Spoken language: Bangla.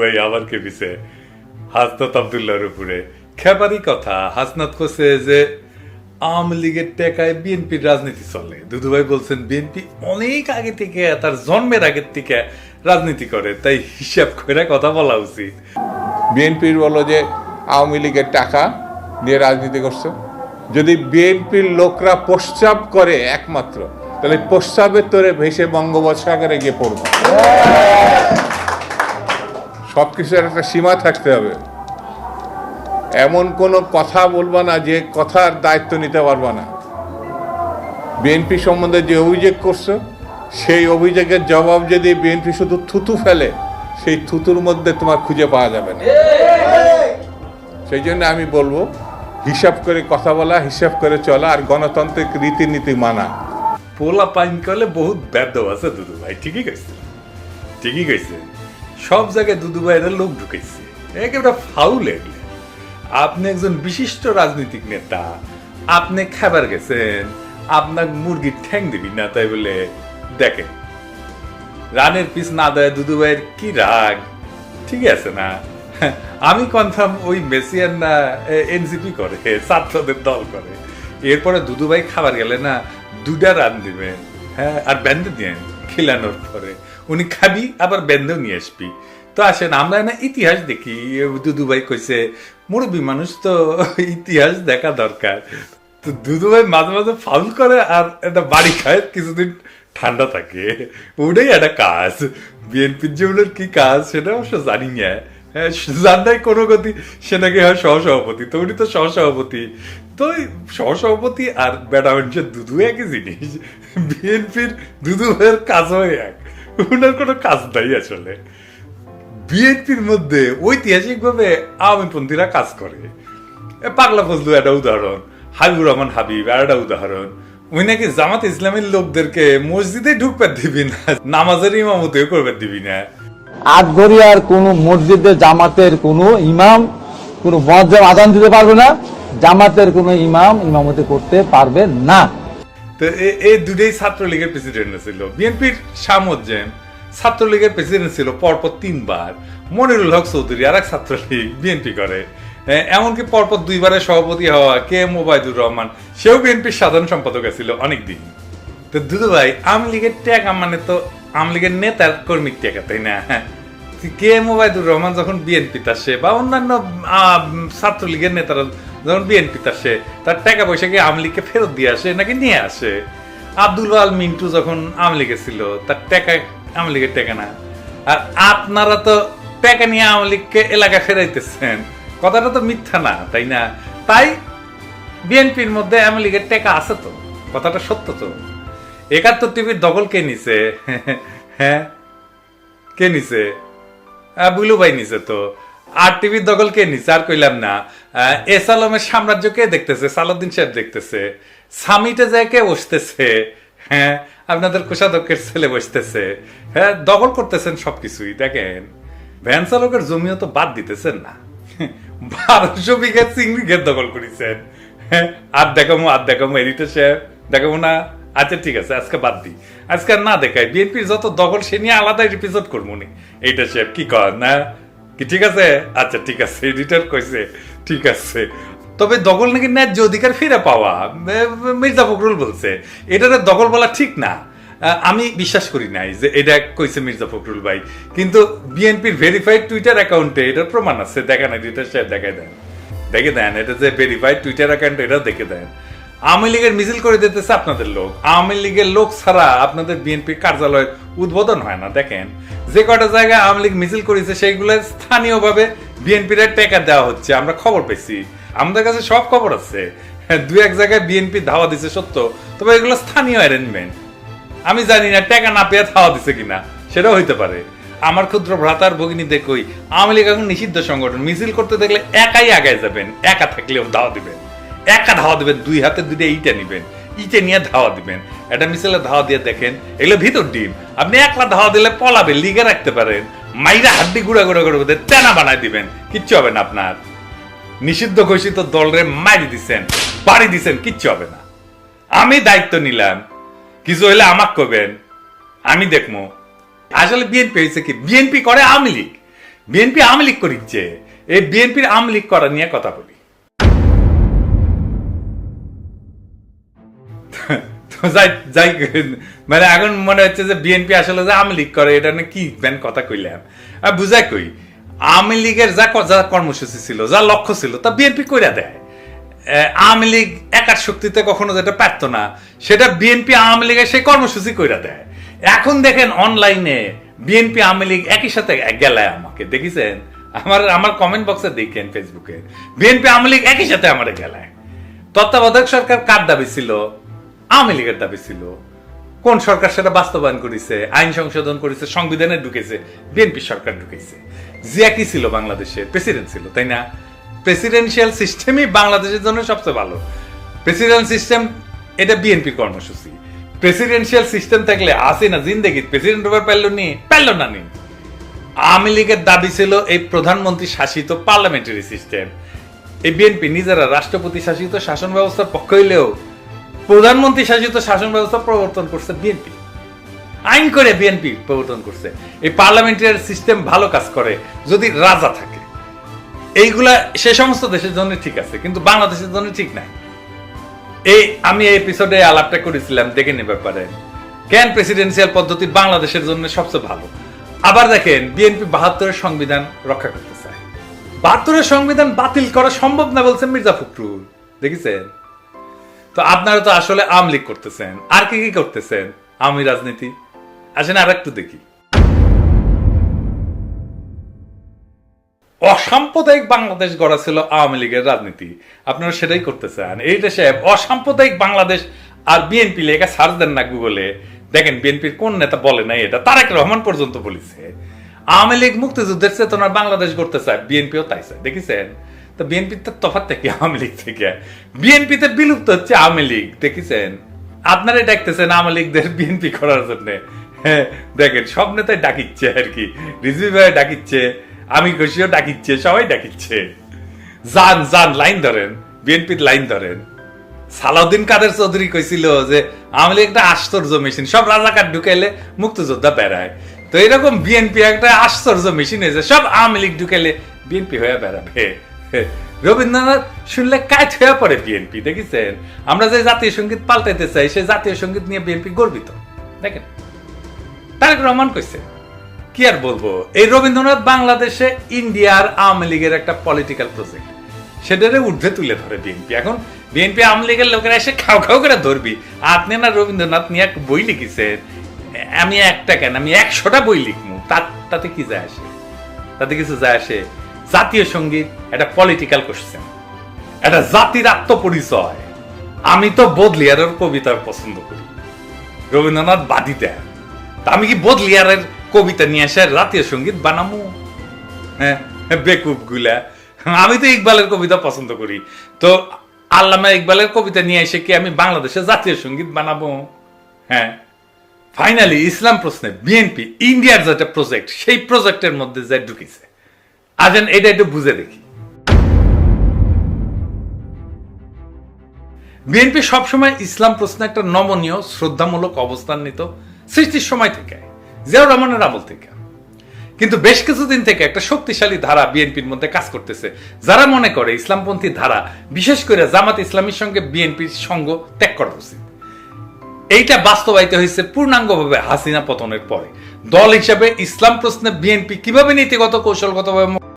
ভাই আবার কেঁপিছে হাসনাত আবদুল্লাহর উপরে। খেপারি কথা, হাসনাত কোসে যে, আওয়ামী লীগের টেকায় বিএনপির রাজনীতি চলে। দুদু ভাই বলছেন, বিএনপি অনেক আগে থেকে, তার জন্মের আগের থেকে রাজনীতি করে, তাই হিসাব করে কথা বলা উচিত। বিএনপির বলো যে, আওয়ামী লীগের টাকা দিয়ে রাজনীতি করছে। যদি বিএনপির লোকরা প্রস্রাব করে একমাত্র, তাহলে প্রস্রাবের তোরে ভেসে বঙ্গোপসাগরে গিয়ে পড়ব। সব কিছুর একটা সীমা থাকতে হবে। এমন কোনো কথা বলবা না যে কথার দায়িত্ব নিতে পারবা না। বিএনপি সম্বন্ধে যে অভিযোগ করছ, সেই অভিযোগের জবাব যদি বিএনপি শুধু থুতু ফেলে, সেই থুতুর মধ্যে তোমার খুঁজে পাওয়া যাবে না। সেই জন্য আমি বলব, হিসাব করে কথা বলা, হিসাব করে চলা আর গণতান্ত্রিক রীতিনীতি মানা। পোলা পাইন করলে বহুত ব্যর্থ আছে দুদু ভাই, ঠিকই কইছে। ঠিকই কইছে। সব জায়গায় দুদু ভাইয়ের লোক ঢুকেছে। একেবারে ফাউল এগুলো আপনি একজন বিশিষ্ট রাজনৈতিক নেতা, আপনি খাবার গেছেন আপনার মুরগির ঠ্যাং দিবি না, তাই বলে দেখেন, রানের পিস না দেয় দুদু ভাইয়ের কি রাগ? ঠিক আছে না? আমি কনফার্ম ওই মেসিয়ান না এনসিপি করে, ছাত্রদের দল করে। এরপরে দুদু ভাই খাবার গেলে না দুটা রান দিবেন হ্যাঁ আর ব্যান্ডে দিয়েন খিলানোর পরে। উনি খাবি, আবার ব্যান্ডেও নিয়ে আসবি। তো আসেন, আমরা না ইতিহাস দেখি। দুদু ভাই কইছে, মুরব্বী মানুষ তো ইতিহাস দেখা দরকার। তো দুদু ভাই মাঝে মাঝে ফাউল করে আর একটা বাড়ি খায়, কিছুদিন ঠান্ডা থাকে। ওটাই একটা কাজ। বিএনপির জীবনের কি কাজ, সেটা অবশ্য জানি না। হ্যাঁ জানাই কোনো গতি, সে নাকি হয় সহসভাপতি। তো উনি তো সহসভাপতি। তো সহসভাপতি আর ব্যাটা মানুষের দুধু একই জিনিস। বিএনপির দুদু ভাইয়ের কাজও এক। ওনার কোনো কাজ নাই আসলে। বিএনপির মধ্যে ঐতিহাসিকভাবে আওয়ামীপন্থীরা কাজ করে। পাগলা ফজলু একটা উদাহরণ, হাবিবুর রহমান হাবিব আর একটা উদাহরণ। ওই নাকি জামাত ইসলামের লোকদেরকে মসজিদে ঢুকবার দিবি না, নামাজের ইমামতেও করবার দিবি না। আটঘরিয়ার কোন মসজিদে জামাতের কোন ইমাম, কোন মজ্জাম আদান দিতে পারবে না, জামাতের কোন ইমাম ইমামতি করতে পারবে না। তো দুটোই ছাত্রলীগের প্রেসিডেন্ট ছিল। বিএনপির সামজ্জেম ছাত্রলীগের প্রেসিডেন্ট ছিল পরপর তিনবার। মনিরুল হক চৌধুরী আর এক ছাত্রলীগ বিএনপি করে। এমনকি পরপর দুইবারের সভাপতি হওয়া কে এম ওবায়দুর রহমান, সেও বিএনপির সাধারণ সম্পাদক ছিল অনেকদিন। তো দুদু ভাই, আওয়ামী লীগের ট্যাগ মানে তো আওয়ামী লীগের নেতার কর্মীর ট্যাগ তাই না? কে এম ওবায়দুর রহমান যখন বিএনপি আসে বা অন্যান্য ছাত্রলীগের নেতারা যখন বিএনপি আসে তার টাকা পয়সা কি আওয়ামী লীগকে ফেরত দিয়ে আসে নাকি নিয়ে আসে? আব্দুল আল মিন্টু যখন আওয়ামী লীগে ছিল, তার টাকা, আওয়ামী লীগের টাকা না। আর আপনারা তো টাকা নিয়ে আওয়ামী লীগকে এলাকা ফেরাইতেছেন। কথাটা তো মিথ্যা না, তাই না? তাই বিএনপির মধ্যে আওয়ামী লীগের টাকা আছে তো, কথাটা সত্য তো। একাত্তর টিভির দখল কে নিছে? হ্যাঁ? কে নিছে? বুলু ভাই নিছে তো। আর টিভির দখল কে আর কইলাম না। এস আলমের সাম্রাজ্য কে দেখতেছে? সালাউদ্দিন সাহেব দেখতেছে। সামিটে যায় কে বসতেছে? হ্যাঁ আপনাদের কোষাধ্যক্ষের ছেলে বসতেছে। হ্যাঁ দখল করতেছেন সবকিছুই দেখেন। ভ্যান চালকের জমিও তো বাদ দিতেছেন না। বারোশো বিঘা চিংড়ি ঘের দখল করেছেন। হ্যাঁ, আর দেখাবো আর দেখাবো এডিটর সাহেব দেখাবো না। আচ্ছা ঠিক আছে আজকে বাদ দিই। আজকে না দেখাই বিএনপির যত দখল সে নিয়ে আলাদা এপিসোড করব নি। এইটা সাহেব কি কর না? কি ঠিক আছে? আচ্ছা ঠিক আছে এডিটর কইছে, ঠিক আছে। তবে দখল নাকি ন্যায্য অধিকার ফিরে পাওয়া? মির্জা ফখরুল বলছে এটাতে দখল বলা ঠিক না। আমি বিশ্বাস করি নাই যে এটা কইছে মির্জা ফখরুল ভাই। কিন্তু বিএনপির ভেরিফাইড টুইটার অ্যাকাউন্টে এটার প্রমাণ আছে। দেখা নাই এটা সাহেব দেখাই দেন। দেখে দেন, এটা যে ভেরিফাইড টুইটার অ্যাকাউন্ট এটা দেখে দেন। আওয়ামী লীগের মিছিল করে দিতেছে আপনাদের লোক। আওয়ামী লীগের লোক ছাড়া আপনাদের বিএনপি কার্যালয়ের উদ্বোধন হয় না দেখেন। যে কটা জায়গায় আওয়ামী লীগ মিছিল করেছে সেইগুলো স্থানীয়ভাবে বিএনপির টেকা দেওয়া হচ্ছে আমরা খবর পেয়েছি। আমাদের কাছে সব খবর আছে। হ্যাঁ, দু এক জায়গায় বিএনপি ধাওয়া দিছে সত্য। তবে এগুলো স্থানীয় অ্যারেঞ্জমেন্ট আমি জানি না টাকা না পেয়ে ধাওয়া দিছে কিনা সেটাও হইতে পারে। আমার ক্ষুদ্র ভ্রাতার ভগিনী দেখই আওয়ামী লীগ এখন নিষিদ্ধ সংগঠন। মিছিল করতে দেখলে একাই আগায় যাবেন একা থাকলেও ধাওয়া দিবেন। একা ধাওয়া দিবেন, দুই হাতে দুইটা ইটা নিবেন, ইটে নিয়ে ধাওয়া দিবেন। এটা মিছিলে ধাওয়া দিয়ে দেখেন, এগুলো ভিতর ডিম। আপনি একলা ধাওয়া দিলে পলাবে, লিগে রাখতে পারেন। মাইরা হাড্ডি গুঁড়া গুঁড়া করে তেনা বানায় দিবেন। কিচ্ছু হবে না আপনার। নিষিদ্ধ ঘোষিত দলরে মারি দিছেন, বাড়ি দিছেন, কিচ্ছু হবে না। আমি দায়িত্ব নিলাম, কিছু হইলে আমাক করবেন আমি দেখব আসলে বিএনপি হয়েছে কি, বিএনপি করে আওয়ামী লীগ। বিএনপি আওয়ামী লীগ করিচ্ছে। এই বিএনপির আওয়ামী লীগ করা নিয়ে কথা বলি। যাই যাই মানে এখন মনে হচ্ছে যে বিএনপি আসলে যে আওয়ামী লীগ করে, এটা না কি ব্যান কথা কইলাম আর বুঝাই কই, আওয়ামী লীগের যা যা কর্মসূচি ছিল, যা লক্ষ্য ছিল, তা বিএনপি কইরা দেয়। আওয়ামী লীগ একার শক্তিতে কখনো যেটা পারত না, সেটা বিএনপি আওয়ামী লীগের সেই কর্মসূচি কইরা দেয়। এখন দেখেন অনলাইনে বিএনপি আওয়ামী লীগ একই সাথে গেলায় আমাকে, দেখেছেন? আমার আমার কমেন্ট বক্সে দেখেন ফেসবুকে বিএনপি আওয়ামী লীগ একই সাথে আমার গেলায়। তত্ত্বাবধায়ক সরকার কার দাবি ছিল? আওয়ামী লীগের দাবি ছিল। কোন সরকার সেটা বাস্তবায়ন করেছে, আইন সংশোধন করেছে, সংবিধানে ঢুকেছে, বিএনপি সরকার ঢুকেছে। জিয়া কি ছিল বাংলাদেশের প্রেসিডেন্ট ছিল, তাই না? প্রেসিডেন্সিয়াল সিস্টেমই বাংলাদেশের জন্য সবচেয়ে ভালো। প্রেসিডেন্ট সিস্টেম, এটা বিএনপি কর্মসূচি। প্রেসিডেন্সিয়াল সিস্টেম থাকলে আসে না জিন্দেগি প্রেসিডেন্ট ওভার পারল নি, পারল না নি। আওয়ামী লীগের দাবি ছিল এই প্রধানমন্ত্রী শাসিত পার্লামেন্টারি সিস্টেম। এই বিএনপি নিজেরা রাষ্ট্রপতি শাসিত শাসন ব্যবস্থার পক্ষ হইলেও প্রধানমন্ত্রী শাসিত শাসন ব্যবস্থা প্রবর্তন করছে বিএনপি। আইন করে বিএনপি প্রবর্তন করছে। এই পার্লামেন্টারি সিস্টেম ভালো কাজ করে যদি রাজা থাকে। এইগুলা সে সমস্ত দেশের জন্য ঠিক আছে, কিন্তু বাংলাদেশের জন্য ঠিক নাই। এই আমি এই এপিসোডে আলাপটা করেছিলাম, দেখে নেবে পারেন কেন প্রেসিডেন্সিয়াল পদ্ধতি বাংলাদেশের জন্য সবচেয়ে ভালো? আবার দেখেন, বিএনপি বাহাত্তরের সংবিধান রক্ষা করতে চায়। বাহাত্তরের সংবিধান বাতিল করা সম্ভব না বলছেন মির্জা ফখরুল। দেখেছেন? তো আপনারা তো আসলে আওয়ামী লীগ করতেছেন। আর কি কি করতেছেন? আওয়ামী রাজনীতি? আসেন আর একটু দেখি। অসাম্প্রদায়িক বাংলাদেশ গড়া ছিল আওয়ামী লীগের রাজনীতি। আপনারা সেটাই করতে চান এই দেশে অসাম্প্রদায়িক বাংলাদেশ আর বিএনপি লেখা সার্চ দেন না গুগলে। দেখেন বিএনপির কোন নেতা বলে নাই এটা? তারেক রহমান পর্যন্ত বলেছে। আওয়ামী লীগ মুক্তিযুদ্ধের চেতনার বাংলাদেশ গড়তে চায়, বিএনপিও তাই চায়। দেখেছেন? তো বিএনপির তো তফাৎ থেকে আওয়ামী লীগ থেকে। বিএনপিতে বিলুপ্ত হচ্ছে আওয়ামী লীগ, দেখেছেন? আপনারাই ডাকতেছেন আওয়ামী লীগদের বিএনপি করার জন্য। হ্যাঁ দেখেন, সব নেতাই ডাকিচ্ছে আর কি। রিজভি ভাই ডাকিচ্ছে, আমি খুশিও ডাকিচ্ছে, সবাই ডাকিচ্ছে। যান যান লাইন ধরেন, বিএনপির লাইন ধরেন। সালাউদ্দিন কাদের চৌধুরী কইছিল যে আওয়ামী লীগ একটা আশ্চর্য মেশিন, সব রাজাকার ঢুকাইলে মুক্তিযোদ্ধা বেড়ায়। তো এরকম বিএনপি একটা আশ্চর্য মেশিন হয়েছে, সব আওয়ামী লীগ ঢুকাইলে বিএনপি হয়ে বেড়াবে। রবীন্দ্রনাথ শুনলে কাজ হয়ে পড়ে বিএনপি, দেখেছেন? আমরা যে জাতীয় সংগীত পাল্টাইতে চাই, সেই জাতীয় সংগীত নিয়ে বিএনপি গর্বিত। দেখেন, তারেক রহমান কইছে, কি আর বলব? এই রবীন্দ্রনাথ বাংলাদেশে ইন্ডিয়ার আওয়ামী লীগের একটা পলিটিক্যাল প্রজেক্ট সেটারে ঊর্ধ্বে তুলে ধরে বিএনপি। এখন বিএনপি আওয়ামী লীগের লোকেরা এসে খাও খাও করে ধরবি। আপনি না রবীন্দ্রনাথ নিয়ে এক বই লিখিছেন? আমি একটা কেন? আমি একশোটা বই লিখব তা- তাতে কি যায় আসে? তাতে কিছু যায় আসে? জাতীয় সংগীত, একটা পলিটিক্যাল কোশ্চেন একটা জাতির আত্মপরিচয়। আমি তো বদলিয়ারের কবিতা পছন্দ করি। রবীন্দ্রনাথ বাদী তা আমি কি বদলিয়ারের কবিতা নিয়ে এসে জাতীয় সংগীত বানামু? হ্যাঁ বেকুবগুলা আমি তো ইকবালের কবিতা পছন্দ করি। তো আল্লামা ইকবালের কবিতা নিয়ে এসে কি আমি বাংলাদেশে জাতীয় সংগীত বানাবো? হ্যাঁ। ফাইনালি ইসলাম প্রশ্নে বিএনপি ইন্ডিয়ার যেটা প্রজেক্ট সেই প্রজেক্টের মধ্যে যে ঢুকিছে। আজেন, এটা একটু বুঝে দেখি। বিএনপি সবসময় ইসলাম প্রশ্নে একটা নমনীয়, শ্রদ্ধামূলক অবস্থান নিত সৃষ্টির সময় থেকে, জিয়াউর রহমানের আমল থেকে। কিন্তু বেশ কিছুদিন থেকে একটা শক্তিশালী ধারা বিএনপির মধ্যে কাজ করতেছে। যারা মনে করে ইসলামপন্থী ধারা, বিশেষ করে জামাত ইসলামীর সঙ্গে বিএনপির সঙ্গ ত্যাগ করা উচিত। এইটা বাস্তবায়িত হয়েছে পূর্ণাঙ্গভাবে হাসিনা পতনের পরে। দল হিসাবে ইসলাম প্রশ্নে বিএনপি কীভাবে নীতিগত কৌশলগতভাবে